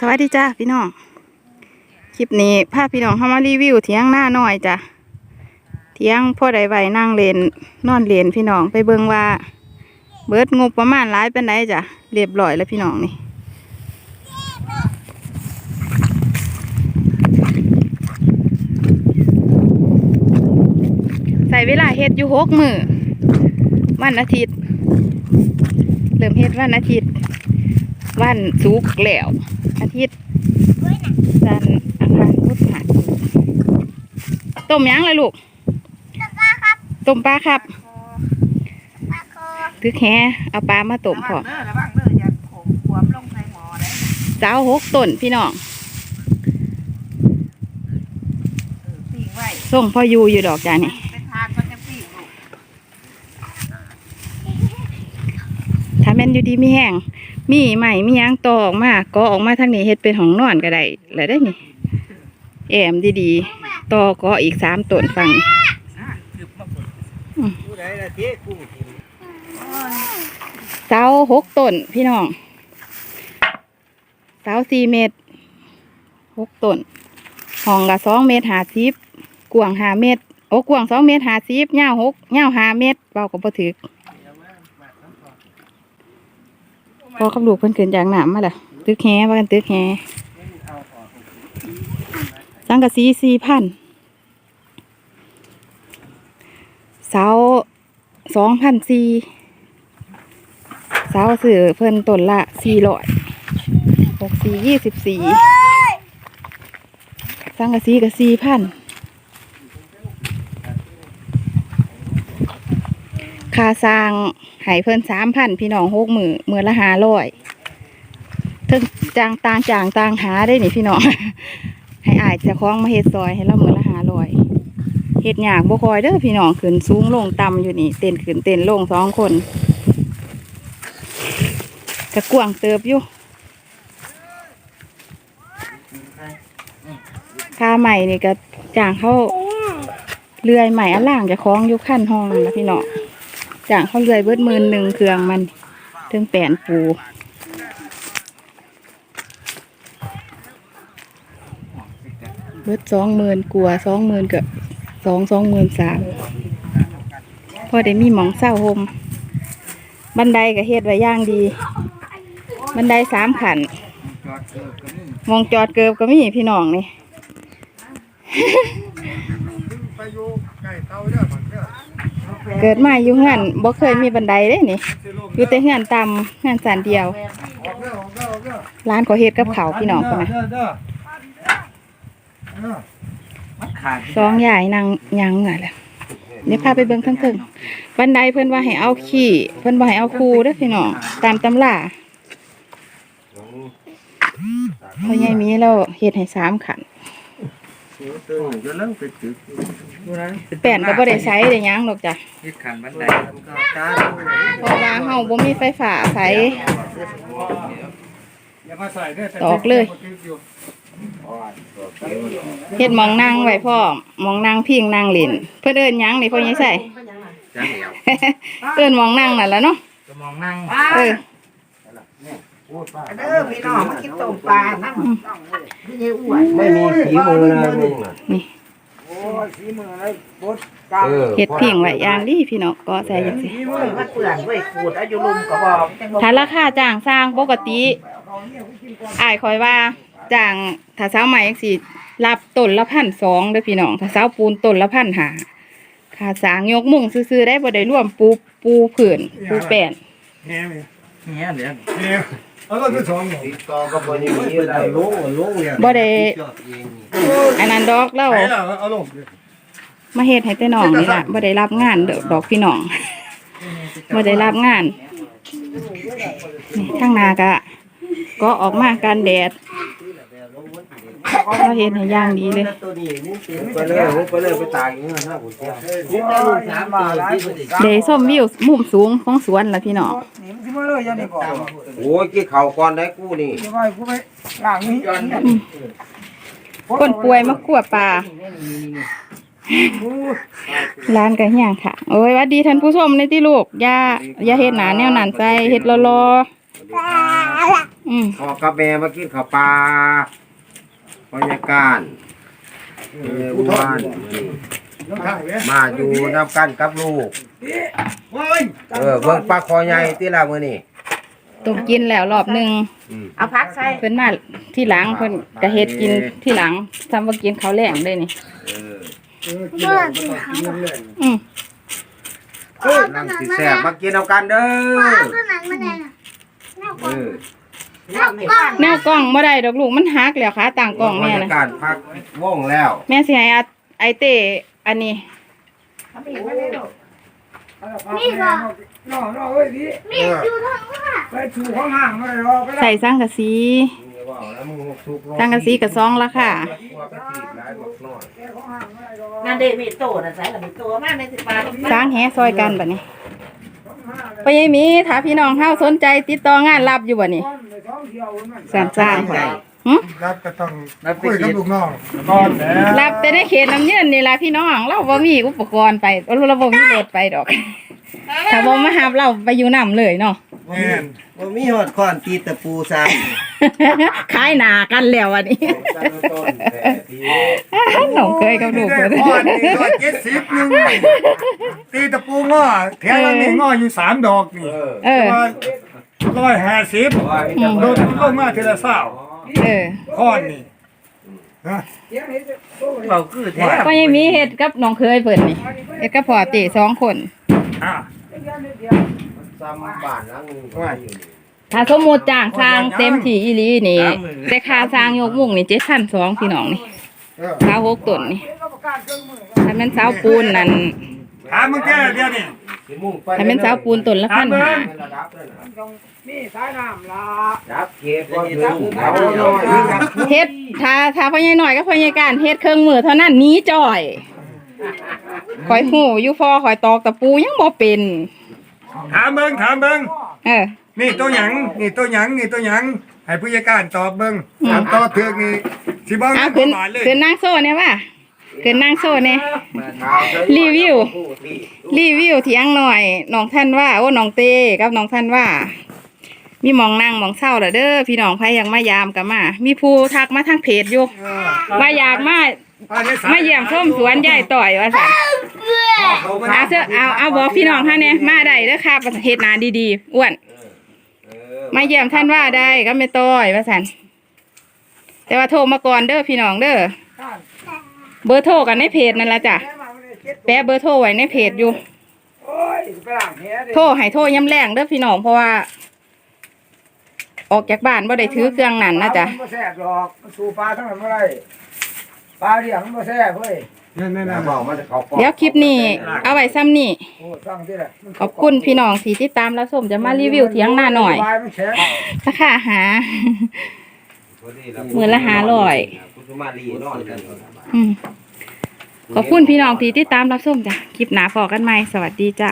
สวัสดีจ้าพี่น้อง คลิปนี้พาพี่น้องเข้ามารีวิวเถียงหน้าหน่อยจ้ะเถียงพ่อใดไว้นั่งเลนนอนเลนพี่น้องไปเบิ่งว่า เบิดงบประมาณหลายเป็นไดจ้ะเรียบร้อยแล้วพี่น้องนี่ใส่เวลาเฮ็ดอยู่หกมือวันอาทิตย์ เริ่มเฮ็ดวันอาทิตย์ วันศุกแล้ว อาทิตย์จันทร์อังคารพุธพฤหัสต้มหยังเลยลูก ต้มปลาครับถือแค่เอาปลามาต้มพอระวังเด้อระวังเด้ออย่าโขงขวมลงใส่หม้อได้เจ้าหกต้นพี่น้องเออปิ้งไว้ส่งพ่ออยู่อยู่ดอกจ้านี่เป็นทานก็จะปิ้งลูกถ้าแม่นอยู่ดีมีแห้ง มีใหม่มียังตอออกมาก็ออกมาทางนี้เฮ็ดเป็นของนอนก็ได้แล้วได้นี่แอมดีๆตอก็อีกสามต้นฟังเสาหกต้นพี่น้องเสาสี่เมตรหกต้นห้องละสองเมตรหาสิบกว้างหาเมตรโอ้กว้างสองเมตรหาสิบยาหกยาหาเมตรเบาก็บ่ถึก พอกับลูกเพิ่นขึ้นจากน้ำมาแล้วตึกแฮว่ากันตึกแฮสังกะสีสี่พันเสาสองพันสี่สาวสื่อเพิ่นต้นละสี่ร้อยหกสี่ยี่สิบสี่สังกะสีกับสี่พัน ค่าสร้างให้เพิ่นสามพันพี่น้องหกมือมือละหาร้อยถึงจางต่างจางต่างหาได้นี่พี่น้องให้อายจะคล้องมาเฮ็ดซอยให้เรามือละหาร้อยเฮ็ดยากบ่คอยเด้อพี่น้องขึ้นสูงลงต่ำอยู่นี่เต้นขึ้นเต้นลงสองคนกระกวงเติบอยู่ค่าใหม่นี่ก็จางเข้าเลื่อยใหม่อันล่างจะคล้องอยู่ขั้นห้องนะพี่น้อง จ้างเขาเลื่อยเบิดหมื่นหนึ่งเครื่องมันถึงแปนปูเบิดสองหมื่นกลัวสองหมื่นกับสองสองหมื่นสามพอได้มีหมองเศร้าโฮมบันไดก็เฮ็ดไว้ย่างดี บันไดสามขันจอดเกิดก็มีมองจอดเกือบก็มีพี่น้องนี่ ไปอยู่ใกล้เตาเด้อมันเด้อ เกิดมาอยู่เฮือนบ่เคยมีบันไดเด้นี่สิลมอยู่แต่เฮือนต่ำเฮือนสันเดียวออกเด้อออกเด้อออกเด้อร้านก็เฮ็ดกับเขาวพี่น้องคนนะเด้อเด้อเด้อมันขาดสองยายนางยังเหงแหละเดี๋ยวพาไปเบิ่งทั้งเทิงบันไดเพิ่นว่าให้เอาขี้เพิ่นบ่ให้เอาคูเด้อพี่น้องตามตำราพอใหญ่มีแล้วเฮ็ดให้สามขัน ตึงจะเลิกไปตึกดูนั้นแป้นก็บ่ได้ใช้ได้หยังดอกจ้ะยึดขันบันไดก็ตาเพราะว่าเฮาบ่มีไฟฟ้าใช้อย่ามาใส่เด้อตอกเลยเฮ็ดหมองนั่งไว้พร้อมหมองนั่งพิงนั่งเล่นเพิ่นเอิ้นหยังนี่พ่อใหญ่ใส่จ้าเหนียว เอิ้นหมองนั่งนั่นแหละเนาะจะมองนั่ง เออ เด้อพี่น้องมากินต้มปลานั่งพี่ยอ้วนไม่มีสีมือนะมึงน่ะนี่โอ้ยสีมืออะไรบดเออเฮ็ดพิงไว้อย่างดีพี่น้องก็ใส่จังสีมือมันเปื่อนไว้ขูดอายุลุมก็บอกถ้าราคาจ้างสร้างปกติอ้ายคอยว่าจ้างถ้าเสาใหม่จังซี่รับต้นละพันสองเด้อพี่น้องถ้าเสาปูนต้นละพันหาค่าสร้างยกมุ้งซื่อๆได้บ่ได้รวมปูปูผืนปูแป้น แง่ไหมเนี่ยเดี๋ยวแง่เอาก็คือสองติดต่อกับคนนี้มีอะไรลงลงเนี่ยบ่ได้จอดเองนี่อันนั้นดอกแล้วไหนล่ะเอาลงมาเฮ็ดให้แต่น้องนี่ล่ะบ่ได้รับงานเด้อดอกพี่น้องบ่ได้รับงานนี่ทางหน้าก็ก็ออกมากันแดดเราเฮ็ดให้อย่างดีเลยตัวนี้นี่ไปเลยไปเลยไปตากอย่างนี้นะผมเจ้านี่ได้ลูกสามปีที่บ่ได้เดย์ส้มวิวมุมสูงของสวนล่ะพี่น้อง นี่มันสิมาเลยยันนี่ก่อนโอ้ยกี่เข่าก่อนได้กูนี่จะไปกูไปล้างนี้ย้อนคนป่วยมากลัวปลาร้านก็เฮียงค่ะ โอ้ยหวัดดีท่านผู้ชมในที่ลูกอย่าอย่าเฮ็ดหนาแนวนั้นใส่เฮ็ดรอๆออืมพ่อกับแม่มากินข้าวปลาบรรยากาศเออบ้าน มาอยู่นำกันกับลูก เออเบิ่งปลาคอใหญ่ที่ละมื้อนี้ต้มกินแล้วรอบหนึงอืมเอาพักใส่เพิ่นมาที่หลังเพิ่นก็เฮ็ดกินที่หลังทำว่ากินข้าวแลงได้นี่ เอออืมนั่งสิแซ่บมากินเอากันเด้อเออแนวกล้องบ่ได้ดอกลูกมันหักแล้วขาต่างกล้องบรแม่รนะยากาศพักว่องแล้ว แม่สิให้อาไอเต้ อันนี้เอาไปไม่ได้ลูกนี่ก็น้อน้อเอ้ยพี่มีอยู่ทางว่าไปถูห้องห่างไม่รอไปแล้วใส่สังกะสีสังกะสีกับซองละค่ะนั่นเดมีโตน่ะใส่ละมีโตมากในสิปลาสร้างแหซอยกันบัดนี้พ่อใหญ่หมีถ้าพี่น้องเฮาสนใจติดต่องานรับอยู่บ่นี่ท้องเที่ยวมันสานจ้าง หึรับก็ต้องคุยกับลูกน้องก่อนแล้วรับแต่ในเขตน้ำเย็นนี่ล่ะพี่น้อง เราบ่มีอุปกรณ์ไปเราบ่มีรถไปดอก ถ้าบ่มาหาเราไปอยู่น้ำเลยเนาะ แม่นบ่มีฮอดค้อนตีตะปูซะขายหนากันแล้วอันนี้น้องเคยกับลูกได้เพิ่นพ่อนี่ร้อยเจ็ดสิบหนึ่งตีตะปูง้อแถวละนี่ง้ออยู่สามดอกนี่เออ ร้อยห้าสิบโดนลงมาทีละเศร้า เออค้อนนี่ฮะเว้าคือแท้พ่อใหญ่หมีเฮ็ดกับน้องเคยเพิ่นนี่เฮ็ดกับพ่อเตสองคนอะซ้ำบ้านหลังนึงว่าอยู่นี่ถ้าสมมุติจ้างสร้างเต็มที่อีหลีนี่แต่ค่าสร้างยกมุ้งนี่7,200พี่น้องนี่เออค่าหกต้นนี่ถ้าแม่นสาวปูนนั่นถามมึงแค่เดียวนี่สิมุ่งไป ถ้าแม่นสาวปูนต้นละพันห้าระดับเลยนะนี่สายน้ำละดับเขตบ่ถึงเขาน้อยเฮ็ดถ้าถ้าพ่อใหญ่น้อยกับพ่อใหญ่การเฮ็ดเครื่องมือเท่านั้นหนี้จ่อยข่อยหูอยู่พอข่อยตอกตะปูยังบ่เป็นถามเบิ่งถามเบิ่งเออ นี่ตัวหยังนี่ตัวหยังนี่ตัวหยังให้ผู้จัดการตอบเบิ่งอืมถามตอบเถือกนี่สิบ่เอาเงินขึ้นบาทเลยขึ้นนางโซ่เนี่ยว่ะขึ้นนางโซ่เนี่ยรีวิว รีวิวเถียงหน่อยน้องท่านว่าโอ้น้องเต้กับน้องท่านว่า มีหมองนั่งหมองเศร้าแล้วเด้อพี่น้องไผยังมายามกันมา มีผู้ทักมาทางเพจอยู่ว่าอยากมาอันนี้สมาเยี่ยมชมสวนยายต่อยว่าซั่นเอาเสื้อเอาเอาบอกพี่น้องท่านเนี่ยมาได้เด้อค่ะเฮ็ดนาดีๆอ้วนมาเยี่ยมท่านว่าได้ก็ไม่ต้อยว่าซั่นแต่ว่าโทรมาก่อนเด้อพี่น้องเด้อ เบอร์โทรกันในเพจนั่นละจ้ะแปะเบอร์โทรไว้ในเพจอยู่โอ้ยไปล้างแหดิโทรให้โทรย้ำแรงเด้อพี่น้องเพราะว่า ออกจากบ้านบ่ได้ถือเครื่องนั่นนะจ๊ะปลามันบ่แซ่บหรอกมันสู่ปลาทั้งนั้นบ่ได้ปลาเลี้ยงมันบ่แซ่บเฮ้ยนั่นนะๆบอกมันจะเขาเดี๋ยวคลิปนี้ เอาไว้ซ้ำนี่ๆโอ้สั่งที่แหละขอบคุณพี่น้องที่ติดตามแล้วส้มจะมารีวิวเถียงหน้าหน่อยปลามันแข็งราคาหาหมื่นละห้าร้อยคุณ สุมาลีนอนกันอืมขอบคุณพี่น้องที่ติดตามรับชมจ้ะคลิปหนาพอกันไหมสวัสดีจ้ะ